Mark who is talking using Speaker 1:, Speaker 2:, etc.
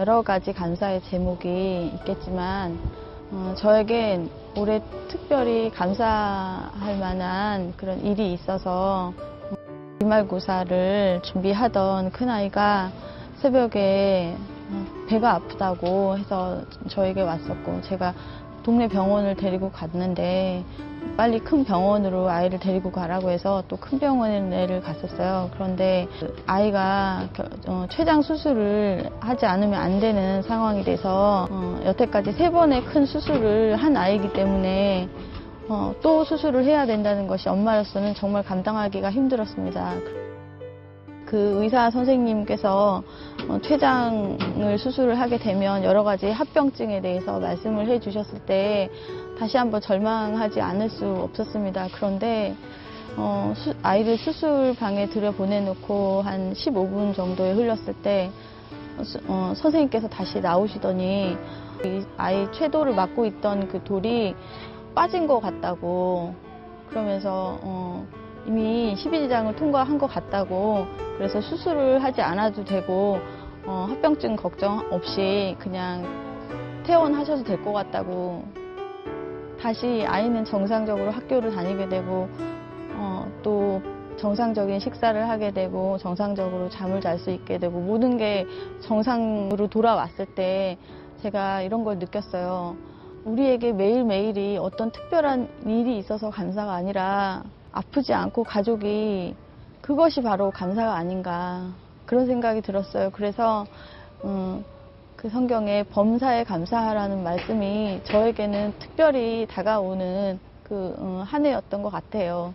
Speaker 1: 여러 가지 감사의 제목이 있겠지만 어, 저에겐 올해 특별히 감사할 만한 그런 일이 있어서 기말고사를 준비하던 큰아이가 새벽에 어, 배가 아프다고 해서 저에게 왔었고 제가 동네 병원을 데리고 갔는데 빨리 큰 병원으로 아이를 데리고 가라고 해서 또 큰 병원을 갔었어요. 그런데 그 아이가 겨- 어, 췌장 수술을 하지 않으면 안 되는 상황이 돼서 어, 여태까지 세 번의 큰 수술을 한 아이이기 때문에 어, 또 수술을 해야 된다는 것이 엄마로서는 정말 감당하기가 힘들었습니다. 그 의사 선생님께서 어, 췌장을 수술을 하게 되면 여러 가지 합병증에 대해서 말씀을 해 주셨을 때 다시 한번 절망하지 않을 수 없었습니다. 그런데 어, 수- 아이를 수술방에 들여보내놓고 한 15분 정도에 흘렀을 때 어, 수- 어, 선생님께서 다시 나오시더니 이 아이 쇄도를 막고 있던 그 돌이 빠진 것 같다고 그러면서 어, 이미 12지장을 통과한 것 같다고 그래서 수술을 하지 않아도 되고 어, 합병증 걱정 없이 그냥 퇴원하셔도 될 것 같다고 다시 아이는 정상적으로 학교를 다니게 되고 어, 또 정상적인 식사를 하게 되고 정상적으로 잠을 잘 수 있게 되고 모든 게 정상으로 돌아왔을 때 제가 이런 걸 느꼈어요. 우리에게 매일매일이 어떤 특별한 일이 있어서 감사가 아니라 아프지 않고 가족이 그것이 바로 감사가 아닌가 그런 생각이 들었어요. 그래서 음, 그 성경에 범사에 감사하라는 말씀이 저에게는 특별히 다가오는 그한 해였던 것 같아요.